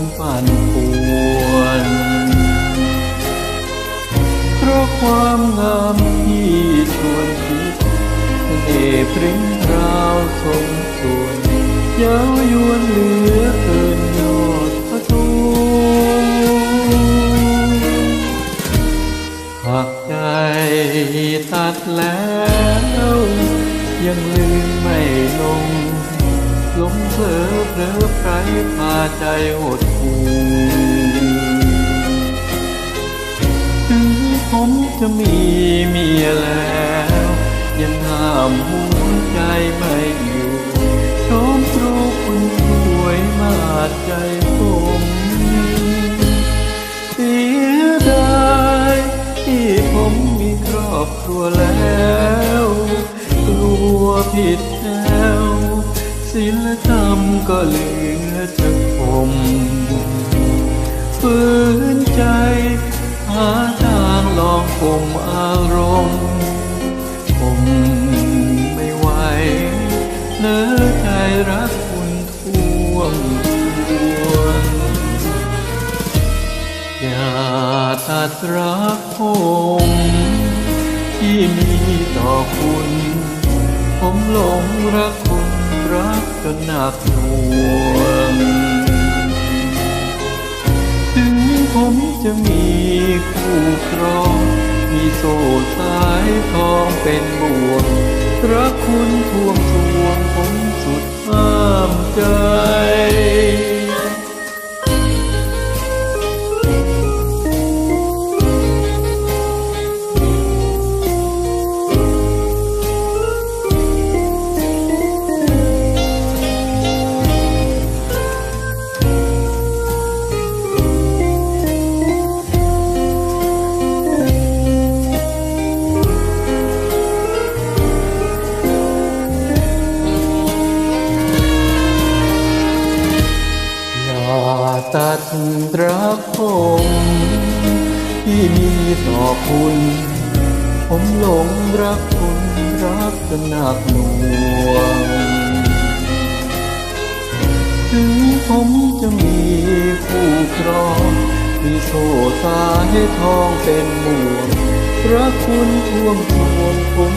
นปั่นป่วนเพราะความงามที่ชวนคิดเอพริ้งราวสมส่วนย้ายวนเหลือเกินยอดพระทูหักใจตัดแล้ว ยังลืมไม่ลง ลงเพลอเพลอไพรพาใจหดหู่ถึงผมจะมีเมียแล้ว ยังห้ามหัวใจไม่อยู่ชมตรูคุณสวยมาดใจผมเสียดายที่ผมมีครอบครัวแล้ว กลัวผิดแล้ ศิลธรรมก็เหลือจะผมฝืนใจ หาทางลองข่มอารมณ์ผมไม่ไหวเนื้อใจรักคุณท่วมทวนอย่าตัดรักผมที่มีต่อคุณ ผมหลงรักคุณ รักจนหนักหน่วง ถึงผมจะมีคู่ครอง มีโซ่สายทองเป็นบ่วง รักคุณท่วมทวงผมสุดห้ามใจ ตัดรักผมที่มีต่อคุณ ผมหลงรักคุณรักจนหนักหน่วง ถึงผมจะมีคู่ครองมีโซ่สายทองเป็นหมวงรักคุณท่วมทวงผม